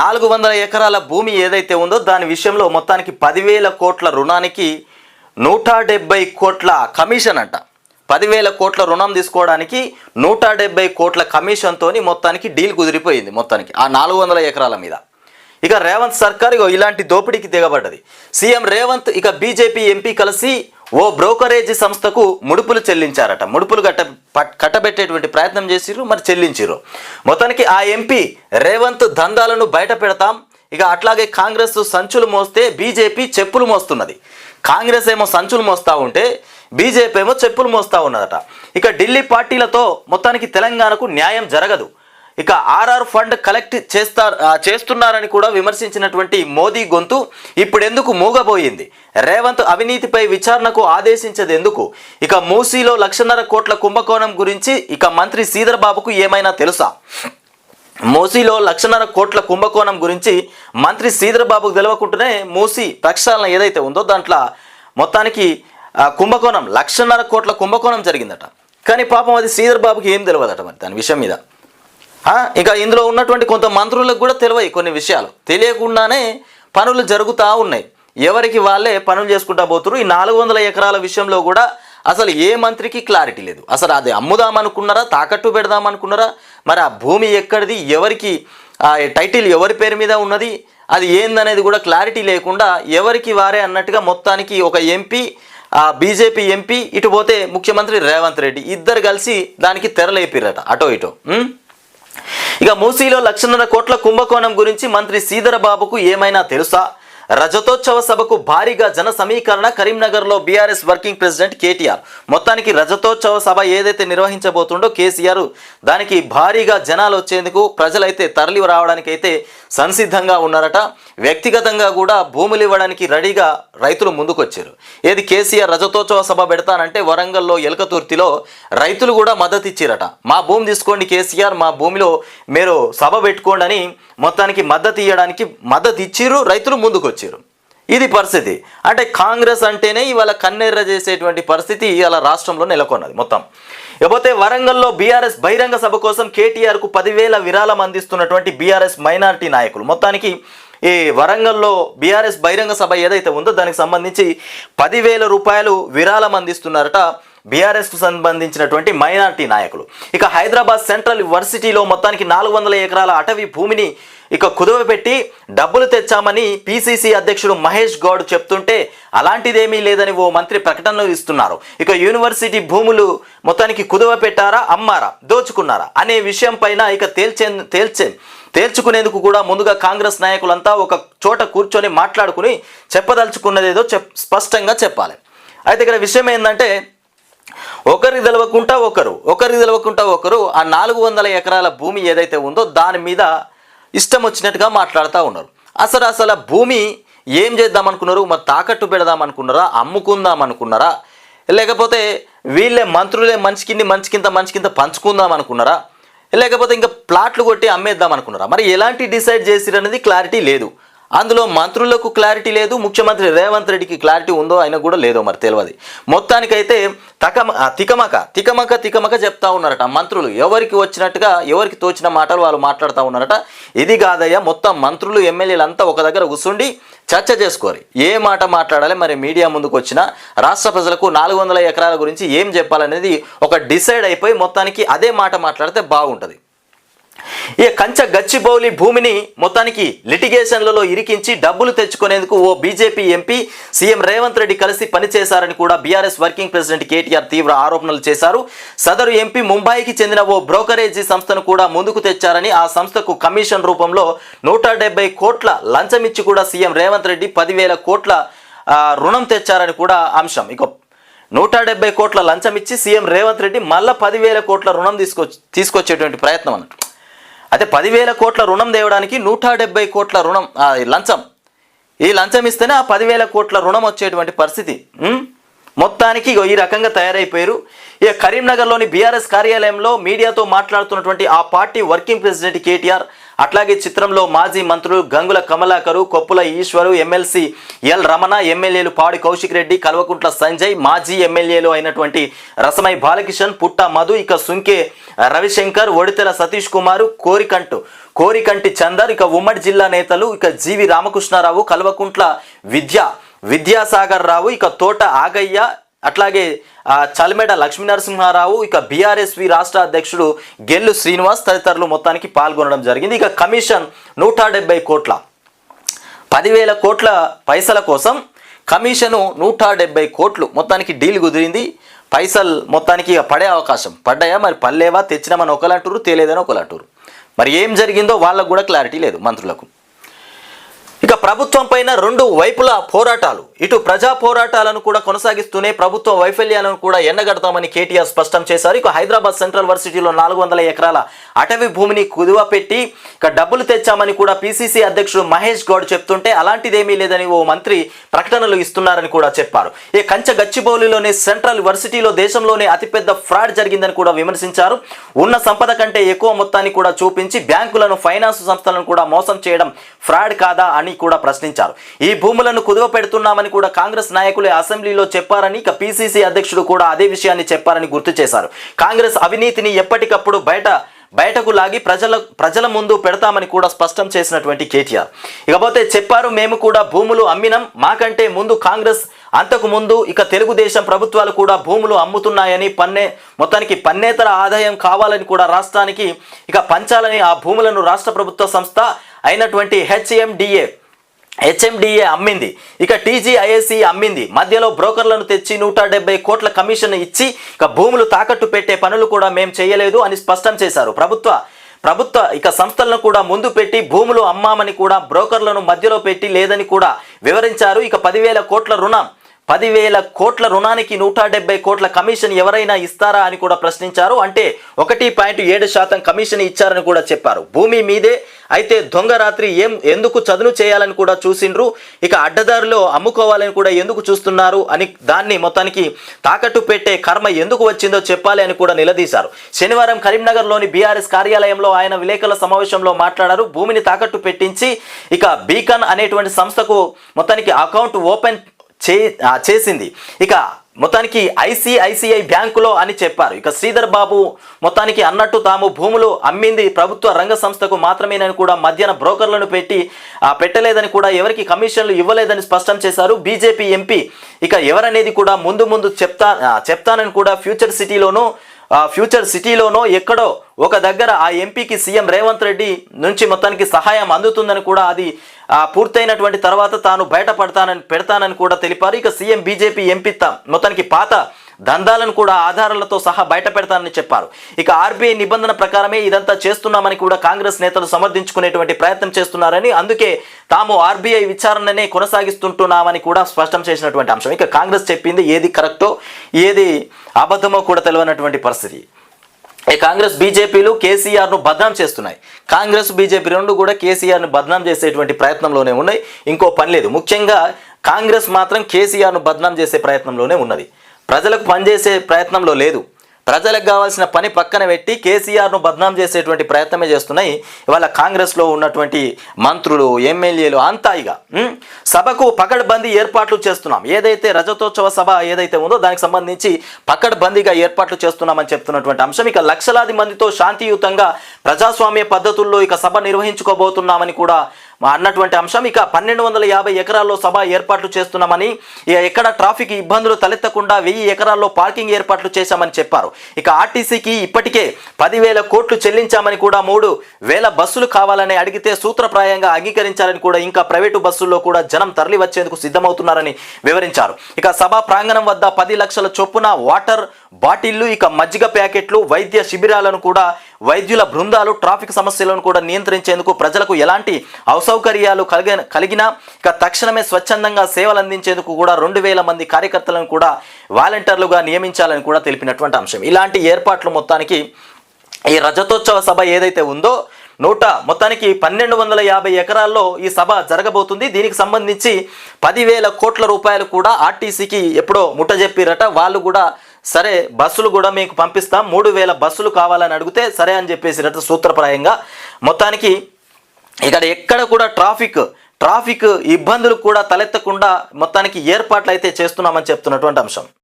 నాలుగు వందల ఎకరాల భూమి ఏదైతే ఉందో దాని విషయంలో మొత్తానికి పదివేల కోట్ల రుణానికి నూట డెబ్బై కోట్ల కమిషన్ అంట. పదివేల కోట్ల రుణం తీసుకోవడానికి నూట డెబ్బై కోట్ల కమిషన్తోని మొత్తానికి డీల్ కుదిరిపోయింది మొత్తానికి ఆ నాలుగు వందల ఎకరాల మీద. ఇక రేవంత్ సర్కార్ ఇలాంటి దోపిడీకి దిగబడ్డది సీఎం రేవంత్ ఇక బీజేపీ ఎంపీ కలిసి ఓ బ్రోకరేజీ సంస్థకు ముడుపులు చెల్లించారట. ముడుపులు కట్ట పట్- కట్టబెట్టేటువంటి ప్రయత్నం చేసిర్రు మరి చెల్లించిర్రు. మొత్తానికి ఆ ఎంపీ రేవంత్ దందాలను బయట పెడతాం. ఇక అట్లాగే కాంగ్రెస్ సంచులు మోస్తే బీజేపీ చెప్పులు మోస్తున్నది. కాంగ్రెస్ ఏమో సంచులు మోస్తా ఉంటే బీజేపీ ఏమో చెప్పులు మోస్తా ఉన్నదట. ఇక ఢిల్లీ పార్టీలతో మొత్తానికి తెలంగాణకు న్యాయం జరగదు. ఇక ఆర్ఆర్ ఫండ్ కలెక్ట్ చేస్తా చేస్తున్నారని కూడా విమర్శించినటువంటి మోదీ గొంతు ఇప్పుడెందుకు మూగబోయింది? రేవంత్ అవినీతిపై విచారణకు ఆదేశించదు ఎందుకు ఇక మూసీలో లక్షన్నర కోట్ల కుంభకోణం గురించి ఇక మంత్రి శ్రీధర్ బాబుకు ఏమైనా తెలుసా? మూసీలో లక్షన్నర కోట్ల కుంభకోణం గురించి మంత్రి శ్రీధర్ బాబుకు తెలవకుండానే మూసీ ప్రక్షాళన ఏదైతే ఉందో దాంట్లో మొత్తానికి కుంభకోణం లక్షన్నర కోట్ల కుంభకోణం జరిగిందట. కానీ పాపం అది శ్రీధర్ బాబుకి ఏం తెలియదట మరి దాని విషయం మీద? ఇంకా ఇందులో ఉన్నటువంటి కొంత మంత్రులకు కూడా తెలియవు కొన్ని విషయాలు. తెలియకుండానే పనులు జరుగుతూ ఉన్నాయి. ఎవరికి వాళ్ళే పనులు చేసుకుంటా పోతున్నారు ఈ నాలుగు వందల ఎకరాల విషయంలో కూడా అసలు ఏ మంత్రికి క్లారిటీ లేదు. అసలు అది అమ్ముదాం అనుకున్నారా తాకట్టు పెడదాం అనుకున్నారా మరి ఆ భూమి ఎక్కడిది? ఎవరికి ఆ టైటిల్ ఎవరి పేరు మీద ఉన్నది? అది ఏందనేది కూడా క్లారిటీ లేకుండా ఎవరికి వారే అన్నట్టుగా మొత్తానికి ఒక ఎంపీ ఆ బీజేపీ ఎంపీ ఇటు పోతే ముఖ్యమంత్రి రేవంత్ రెడ్డి ఇద్దరు కలిసి దానికి తెరలేపిరట అటో ఇటో. ఇక మూసీలో లక్షన్నర కోట్ల కుంభకోణం గురించి మంత్రి శ్రీధర బాబుకు ఏమైనా తెలుసా? రజతోత్సవ సభకు భారీగా జన సమీకరణ కరీంనగర్లో బీఆర్ఎస్ వర్కింగ్ ప్రెసిడెంట్ కేటీఆర్. మొత్తానికి రజతోత్సవ సభ ఏదైతే నిర్వహించబోతుండో కేసీఆర్ దానికి భారీగా జనాలు వచ్చేందుకు ప్రజలైతే తరలి రావడానికైతే సంసిద్ధంగా ఉన్నారట. వ్యక్తిగతంగా కూడా భూములు ఇవ్వడానికి రెడీగా రైతులు ముందుకొచ్చారు. ఏది కేసీఆర్ రజతోత్సవ సభ పెడతానంటే వరంగల్లో ఎలకతుర్తిలో రైతులు కూడా మద్దతు ఇచ్చారట. మా భూమి తీసుకోండి కేసీఆర్ మా భూమిలో మీరు సభ పెట్టుకోండి అని మొత్తానికి మద్దతు ఇవ్వడానికి మద్దతు ఇచ్చిర్రు రైతులు ముందుకొచ్చారు. ఇది పరిస్థితి. అంటే కాంగ్రెస్ అంటేనే ఇవాళ కన్నెర్ర చేసేటువంటి పరిస్థితి ఇవాళ రాష్ట్రంలో నెలకొన్నది మొత్తం. ఇకపోతే వరంగల్లో బీఆర్ఎస్ బహిరంగ సభ కోసం కేటీఆర్కు పదివేల విరాళం అందిస్తున్నటువంటి బీఆర్ఎస్ మైనారిటీ నాయకులు. మొత్తానికి ఈ వరంగల్లో బీఆర్ఎస్ బహిరంగ సభ ఏదైతే ఉందో దానికి సంబంధించి పదివేల రూపాయలు విరాళం అందిస్తున్నారట బీఆర్ఎస్కు సంబంధించినటువంటి మైనారిటీ నాయకులు. ఇక హైదరాబాద్ సెంట్రల్ యూనివర్సిటీలో మొత్తానికి నాలుగు వందల ఎకరాల అటవీ భూమిని ఇక కుదువ పెట్టి డబ్బులు తెచ్చామని పీసీసీ అధ్యక్షుడు మహేష్ గౌడ్ చెప్తుంటే అలాంటిదేమీ లేదని ఓ మంత్రి ప్రకటనలు ఇస్తున్నారు. ఇక యూనివర్సిటీ భూములు మొత్తానికి కుదువ పెట్టారా అమ్మారా దోచుకున్నారా అనే విషయం పైన ఇక తేల్చే తేల్చే తేల్చుకునేందుకు కూడా ముందుగా కాంగ్రెస్ నాయకులంతా ఒక చోట కూర్చొని మాట్లాడుకుని చెప్పదలుచుకున్నదేదో చెప్ స్పష్టంగా చెప్పాలి. అయితే ఇక్కడ విషయం ఏంటంటే ఒకరికి తెలవకుండా ఒకరు ఒకరికి తెలవకుండా ఒకరు ఆ నాలుగు వందల ఎకరాల భూమి ఏదైతే ఉందో దాని మీద ఇష్టం వచ్చినట్టుగా మాట్లాడుతూ ఉన్నారు. అసలు అసలు భూమి ఏం చేద్దాం అనుకున్నారు మరి తాకట్టు పెడదాం అనుకున్నారా అమ్ముకుందాం అనుకున్నారా లేకపోతే వీళ్ళే మంత్రులే మంచి కింది మంచి కింద మంచి కింద పంచుకుందాం అనుకున్నారా లేకపోతే ఇంకా ప్లాట్లు కొట్టి అమ్మేద్దాం అనుకున్నారా మరి ఎలాంటి డిసైడ్ చేసిరనేది క్లారిటీ లేదు. అందులో మంత్రులకు క్లారిటీ లేదు ముఖ్యమంత్రి రేవంత్ రెడ్డికి క్లారిటీ ఉందో ఆయన కూడా లేదో మరి తెలియదు మొత్తానికైతే తకమ తికమక తికమక తికమక చెప్తా ఉన్నారట మంత్రులు. ఎవరికి వచ్చినట్టుగా ఎవరికి తోచిన మాటలు వాళ్ళు మాట్లాడుతూ ఉన్నారట. ఇది కాదయ్యా మొత్తం మంత్రులు ఎమ్మెల్యేలు అంతా ఒక దగ్గర కూర్చుండి చర్చ చేసుకోరు. ఏ మాట మాట్లాడాలి మరి మీడియా ముందుకు వచ్చిన? రాష్ట్ర ప్రజలకు నాలుగు వందల ఎకరాల గురించి ఏం చెప్పాలనేది ఒక డిసైడ్ అయిపోయి మొత్తానికి అదే మాట మాట్లాడితే బాగుంటుంది. ఈ కంచ గచ్చిబౌలి భూమిని మొత్తానికి లిటిగేషన్లలో ఇరికించి డబ్బులు తెచ్చుకునేందుకు ఓ BJP MP CM Revanth Reddy కలిసి పనిచేశారని కూడా బీఆర్ఎస్ వర్కింగ్ ప్రెసిడెంట్ కేటీఆర్ తీవ్ర ఆరోపణలు చేశారు. సదరు ఎంపీ ముంబైకి చెందిన ఓ బ్రోకరేజీ సంస్థను కూడా ముందుకు తెచ్చారని ఆ సంస్థకు కమిషన్ రూపంలో నూట కోట్ల లంచమిచ్చి కూడా సీఎం రేవంత్ రెడ్డి పదివేల కోట్ల రుణం తెచ్చారని కూడా అంశం. ఇక నూట డెబ్బై కోట్ల లంచం ఇచ్చి సీఎం రేవంత్ రెడ్డి మళ్ళా పదివేల కోట్ల రుణం తీసుకొచ్చి తీసుకొచ్చేటువంటి ప్రయత్నం అన్నట్టు. అయితే పదివేల కోట్ల రుణం తేవడానికి నూట డెబ్బై కోట్ల రుణం లంచం. ఈ లంచం ఇస్తేనే ఆ పదివేల కోట్ల రుణం వచ్చేటువంటి పరిస్థితి. మొత్తానికి ఈ రకంగా తయారైపోయారు. ఇక కరీంనగర్లోని బీఆర్ఎస్ కార్యాలయంలో మీడియాతో మాట్లాడుతున్నటువంటి ఆ పార్టీ వర్కింగ్ ప్రెసిడెంట్ కేటీఆర్ అట్లాగే చిత్రంలో మాజీ మంత్రులు గంగుల కమలాకరు కొప్పుల ఈశ్వరు ఎమ్మెల్సీ ఎల్ రమణ ఎమ్మెల్యేలు పాడి కౌశిక్ రెడ్డి కల్వకుంట్ల సంజయ్ మాజీ ఎమ్మెల్యేలు అయినటువంటి రసమై బాలకిషన్ పుట్ట మధు ఇక సుంకే రవిశంకర్ ఒడితెల సతీష్ కుమారు కోరికంటు కోరికంటి చందర్ ఇక ఉమ్మడి జిల్లా నేతలు ఇక జీవి రామకృష్ణారావు కల్వకుంట్ల విద్య విద్యాసాగర్ రావు ఇక తోట ఆగయ్య అట్లాగే ఆ, లక్ష్మీనరసింహారావు ఇక బీఆర్ఎస్వి రాష్ట్ర అధ్యక్షుడు గెల్లు శ్రీనివాస్ తదితరులు మొత్తానికి పాల్గొనడం జరిగింది. ఇక కమిషన్ నూట డెబ్బై కోట్ల పదివేల కోట్ల పైసల కోసం కమిషను నూట డెబ్బై కోట్లు మొత్తానికి డీల్ కుదిరింది. పైసలు మొత్తానికి ఇక పడే అవకాశం పడ్డాయా? మరి పల్లేవా తెచ్చినామని ఒకలంటారు తేలేదని ఒకలంటారు మరి ఏం జరిగిందో వాళ్ళకు కూడా క్లారిటీ లేదు మంత్రులకు. ఇక ప్రభుత్వం పైన రెండు వైపుల పోరాటాలు. ఇటు ప్రజా పోరాటాలను కూడా కొనసాగిస్తూనే ప్రభుత్వ వైఫల్యాలను కూడా ఎండగడతామని కేటీఆర్ స్పష్టం చేశారు. ఇక హైదరాబాద్ సెంట్రల్ వర్సిటీలో నాలుగు వందల ఎకరాల అటవీ భూమిని కుదువ పెట్టి ఇక డబ్బులు తెచ్చామని కూడా పిసిసి అధ్యక్షుడు మహేష్ గౌడ్ చెప్తుంటే అలాంటిదేమీ లేదని ఓ మంత్రి ప్రకటనలు ఇస్తున్నారని కూడా చెప్పారు. ఈ కంచె గచ్చిబౌలిలోని సెంట్రల్ వర్సిటీలో దేశంలోనే అతిపెద్ద ఫ్రాడ్ జరిగిందని కూడా విమర్శించారు. ఉన్న సంపద కంటే ఎక్కువ మొత్తాన్ని కూడా చూపించి బ్యాంకులను ఫైనాన్స్ సంస్థలను కూడా మోసం చేయడం ఫ్రాడ్ కాదా అని కూడా ప్రశ్నించారు. ఈ భూములను కుదువ పెడుతున్నామని కూడా కాంగ్రెస్ నాయకులే అసెంబ్లీలో చెప్పారని ఇక పిసిసి అధ్యక్షుడు కూడా అదే విషయాన్ని చెప్పారని గుర్తు చేశారు. కాంగ్రెస్ అవినీతిని ఎప్పటికప్పుడు బయట బయటకు లాగి ప్రజల ప్రజల ముందు పెడతామని కూడా స్పష్టం చేసినటువంటి కేటీఆర్. ఇకపోతే చెప్పారు మేము కూడా భూములు అమ్మినం మాకంటే ముందు కాంగ్రెస్ అంతకు ముందు ఇక తెలుగుదేశం ప్రభుత్వాలు కూడా భూములు అమ్ముతున్నాయని పన్నే మొత్తానికి పన్నేతర ఆదాయం కావాలని కూడా రాష్ట్రానికి ఇక పంచాలని ఆ భూములను రాష్ట్ర ప్రభుత్వ సంస్థ అయినటువంటి హెచ్ఎండిఏ హెచ్ఎండిఏ అమ్మింది. ఇక టీజీఐఎస్సి అమ్మింది. మధ్యలో బ్రోకర్లను తెచ్చి నూట డెబ్బై కోట్ల కమిషన్ ఇచ్చి ఇక భూములు తాకట్టు పెట్టే పనులు కూడా మేము చేయలేదు అని స్పష్టం చేశారు. ప్రభుత్వ ప్రభుత్వ ఇక సంస్థలను కూడా ముందు పెట్టి భూములు అమ్మామని కూడా బ్రోకర్లను మధ్యలో పెట్టి లేదని కూడా వివరించారు. ఇక పదివేల కోట్ల రుణం. పదివేల కోట్ల రుణానికి నూట డెబ్బై కోట్ల కమిషన్ ఎవరైనా ఇస్తారా అని కూడా ప్రశ్నించారు. అంటే ఒకటి పాయింట్ ఏడు శాతం కమిషన్ ఇచ్చారని కూడా చెప్పారు. భూమి మీదే. అయితే దొంగ రాత్రి ఏం ఎందుకు చదును చేయాలని కూడా చూసిండ్రు. ఇక అడ్డదారిలో అమ్ముకోవాలని కూడా ఎందుకు చూస్తున్నారు అని దాన్ని మొత్తానికి తాకట్టు పెట్టే కర్మ ఎందుకు వచ్చిందో చెప్పాలి అని కూడా నిలదీశారు. శనివారం కరీంనగర్లోని బీఆర్ఎస్ కార్యాలయంలో ఆయన విలేకరుల సమావేశంలో మాట్లాడారు. భూమిని తాకట్టు పెట్టించి ఇక బీకన్ అనేటువంటి సంస్థకు మొత్తానికి అకౌంట్ ఓపెన్ చే చేసింది. ఇక మొత్తానికి ఐసిఐసిఐ బ్యాంకులో అని చెప్పారు. ఇక శ్రీధర్ బాబు మొత్తానికి అన్నట్టు తాము భూములు అమ్మింది ప్రభుత్వ రంగ సంస్థకు మాత్రమేనని కూడా మధ్యన బ్రోకర్లను పెట్టి పెట్టలేదని కూడా ఎవరికి కమిషన్లు ఇవ్వలేదని స్పష్టం చేశారు. బీజేపీ ఎంపీ ఇక ఎవరనేది కూడా ముందు ముందు చెప్తా చెప్తానని కూడా ఫ్యూచర్ సిటీలోనూ ఫ్యూచర్ సిటీలోనో ఎక్కడో ఒక దగ్గర ఆ ఎంపీకి సీఎం రేవంత్ రెడ్డి నుంచి మొత్తానికి సహాయం అందుతుందని కూడా అది పూర్తయినటువంటి తర్వాత తాను బయటపడతానని పెడతానని కూడా తెలిపారు. ఇక సీఎం బీజేపీ ఎంపీ మొత్తానికి పాత దందాలను కూడా ఆధారాలతో సహా బయట పెడతానని చెప్పారు. ఇక ఆర్బీఐ నిబంధన ప్రకారమే ఇదంతా చేస్తున్నామని కూడా కాంగ్రెస్ నేతలు సమర్థించుకునేటువంటి ప్రయత్నం చేస్తున్నారని అందుకే తాము ఆర్బీఐ విచారణనే కొనసాగిస్తుంటున్నామని కూడా స్పష్టం చేసినటువంటి అంశం. ఇక కాంగ్రెస్ చెప్పింది ఏది కరెక్టో ఏది అబద్ధమో కూడా తెలియనటువంటి పరిస్థితి. ఈ కాంగ్రెస్ బీజేపీలు కేసీఆర్ను బద్నాం చేస్తున్నాయి. కాంగ్రెస్ బీజేపీ రెండు కూడా కేసీఆర్ను బద్నాం చేసేటువంటి ప్రయత్నంలోనే ఉన్నాయి. ఇంకో పని లేదు. ముఖ్యంగా కాంగ్రెస్ మాత్రం కేసీఆర్ను బద్నాం చేసే ప్రయత్నంలోనే ఉన్నది. ప్రజలకు పనిచేసే ప్రయత్నంలో లేదు. ప్రజలకు కావాల్సిన పని పక్కన పెట్టి కేసీఆర్ను బద్నాం చేసేటువంటి ప్రయత్నమే చేస్తున్నాయి. ఇవాళ కాంగ్రెస్లో ఉన్నటువంటి మంత్రులు ఎమ్మెల్యేలు అంతా ఇక సభకు పకడ్బందీ ఏర్పాట్లు చేస్తున్నాం. ఏదైతే రజతోత్సవ సభ ఏదైతే ఉందో దానికి సంబంధించి పకడ్బందీగా ఏర్పాట్లు చేస్తున్నామని చెప్తున్నటువంటి అంశం. ఇక లక్షలాది మందితో శాంతియుతంగా ప్రజాస్వామ్య పద్ధతుల్లో ఇక సభ నిర్వహించుకోబోతున్నామని కూడా అన్నటువంటి అంశం. ఇక పన్నెండు వందల యాభై ఎకరాల్లో సభ ఏర్పాట్లు చేస్తున్నామని ఎక్కడ ట్రాఫిక్ ఇబ్బందులు తలెత్తకుండా వెయ్యి ఎకరాల్లో పార్కింగ్ ఏర్పాట్లు చేశామని చెప్పారు. ఇక ఆర్టీసీకి ఇప్పటికే పదివేల కోట్లు చెల్లించామని కూడా మూడు వేల బస్సులు కావాలని అడిగితే సూత్రప్రాయంగా అంగీకరించాలని కూడా ఇంకా ప్రైవేటు బస్సుల్లో కూడా జనం తరలి వచ్చేందుకు సిద్ధమవుతున్నారని వివరించారు. ఇక సభా ప్రాంగణం వద్ద పది లక్షల చొప్పున వాటర్ బాటిళ్ళు ఇక మజ్జిగ ప్యాకెట్లు వైద్య శిబిరాలను కూడా వైద్యుల బృందాలు ట్రాఫిక్ సమస్యలను కూడా నియంత్రించేందుకు ప్రజలకు ఎలాంటి అసౌకర్యాలు కలిగ కలిగినా ఇక తక్షణమే స్వచ్ఛందంగా సేవలు అందించేందుకు కూడా రెండు వేల మంది కార్యకర్తలను కూడా వాలంటీర్లుగా నియమించాలని కూడా తెలిపినటువంటి అంశం. ఇలాంటి ఏర్పాట్లు మొత్తానికి ఈ రజతోత్సవ సభ ఏదైతే ఉందో నూట మొత్తానికి పన్నెండు వందల యాభై ఎకరాల్లో ఈ సభ జరగబోతుంది. దీనికి సంబంధించి పదివేల కోట్ల రూపాయలు కూడా ఆర్టీసీకి ఎప్పుడో ముట్టజెప్పిరట. వాళ్ళు కూడా సరే బస్సులు కూడా మీకు పంపిస్తాం. మూడు వేల బస్సులు కావాలని అడిగితే సరే అని చెప్పేసినట్టు సూత్రప్రాయంగా మొత్తానికి ఇక్కడ ఎక్కడ కూడా ట్రాఫిక్ ట్రాఫిక్ ఇబ్బందులు కూడా తలెత్తకుండా మొత్తానికి ఏర్పాట్లు అయితే చేస్తున్నామని చెప్తున్నటువంటి అంశం.